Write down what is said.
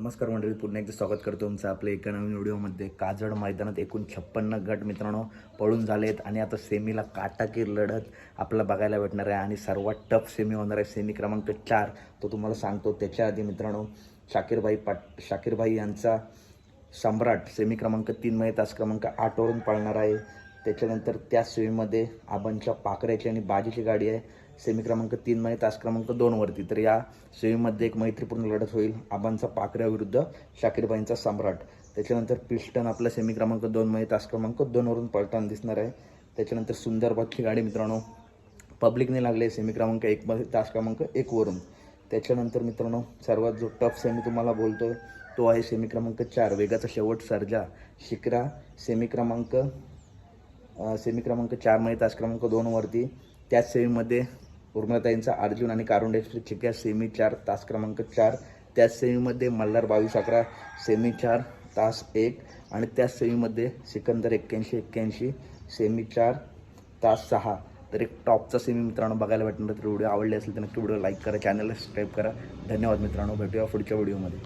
नमस्कार मंडळी पुन्हा एकदा स्वागत करतो तुमचं आपल्या एका नवीन व्हिडिओमध्ये. काजड मैदानात एकूण छप्पन्न गट मित्रांनो पळून झालेत आणि आता सेमीला काटाकीर लढत आपल्याला बघायला भेटणार आहे आणि सर्वात टफ सेमी होणार आहे. सेमी क्रमांक चार तो तुम्हाला सांगतो. त्याच्या आधी मित्रांनो शाकीरभाई पाट शाकीरभाई यांचा सम्राट सेमी क्रमांक तीनमध्ये तास क्रमांक आठवरून पळणार आहे. त्याच्यानंतर त्या सेमीमध्ये आबांच्या पाकऱ्याची आणि बाजीची गाडी आहे. सेमी क्रमांक तीनमध्ये तास क्रमांक दोनवरती तर या सेमीमध्ये एक मैत्रीपूर्ण लढत होईल. आबांचा पाकऱ्याविरुद्ध शाकीरबाईंचा सम्राट. त्याच्यानंतर पिस्टन आपला सेमी क्रमांक दोनमध्ये तास क्रमांक दोनवरून पळताना दिसणार आहे. त्याच्यानंतर सुंदरबागची गाडी मित्रांनो पब्लिकने लागले सेमी क्रमांक एकमध्ये तास क्रमांक एकवरून त्याच्यानंतर मित्रांनो सर्वात जो टफ सेमी तुम्हाला बोलतो तो आहे सेमी क्रमांक चार. वेगाचा शेवट सर्जा शिकरा. सेमी क्रमांक सेमी क्रमांक चारमध्ये तास क्रमांक दोनवरती त्याच सेमीमध्ये उर्मिलाताईंचा अर्जुन आणि कारुंडेश्वरी चिक्या सेमी चार तास क्रमांक चार. त्याच सेमीमध्ये मल्हार बावीस अकरा सेमी चार तास एक. आणि त्याच सेमीमध्ये सिकंदर एक्क्याऐंशी एक्क्याऐंशी सेमी चार तास सहा. तर एक टॉपचा सेमी मित्रांनो बघायला भेटणार तर व्हिडिओ आवडले असेल तर नक्की व्हिडिओ लाईक करा चॅनलला सबस्क्राईब करा. धन्यवाद मित्रांनो. भेटूया पुढच्या व्हिडिओमध्ये